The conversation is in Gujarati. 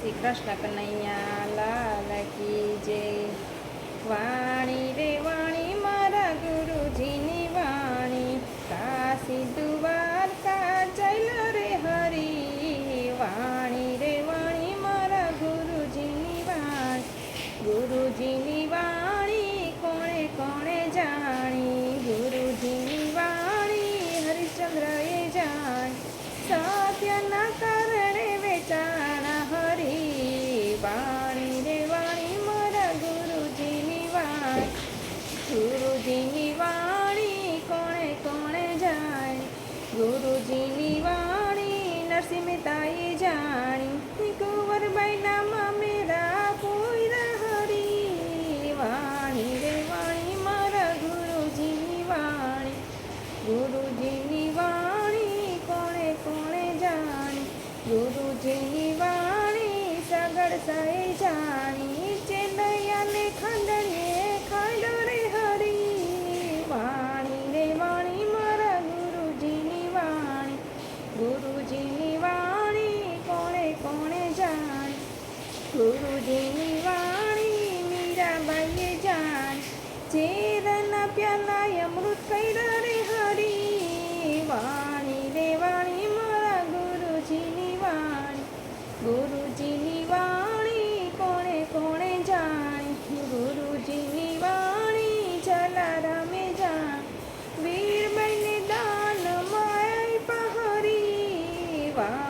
શ્રી કૃષ્ણ કનૈયા લાલ કી જય વાણી રે વાણી મારા ગુરુજીની વાણી, કાશી દ્વારકા ચાલ્યો રે હરી, વાણી રે વાણી મારા ગુરુજીની વાણી ગુરુજીની વાણી કોણે કોણે જાણી, ગુરુજીની વાણી હરિશ્ચંદ્રએ જાણી, સત્યના ગુરુજીની વાણી નરસિંહ મહેતાએ જાણી કુંવરબાઈના મામેરા પોયરા હરી વાણી રે વાણી મારા ગુરુજીની વાણી. ગુરુજીની વાણી કોણે કોણે જાણી? ગુરુજીની વાણી સગડ સાએ જાણી. ખંડણીએ ખાડો ગુરુજીની વાણી મીરાબાઈએ જાણ ચેરન પ્યાલાય અમૃત કર્યા રે હરી વાણી રે વાણી મારા ગુરુજીની વાણી ગુરુજીની વાણી કોણે કોણે જાણી, ગુરુજીની વાણી જલારામે જાણ વીરબાઈને દાન માય પહરી વાણી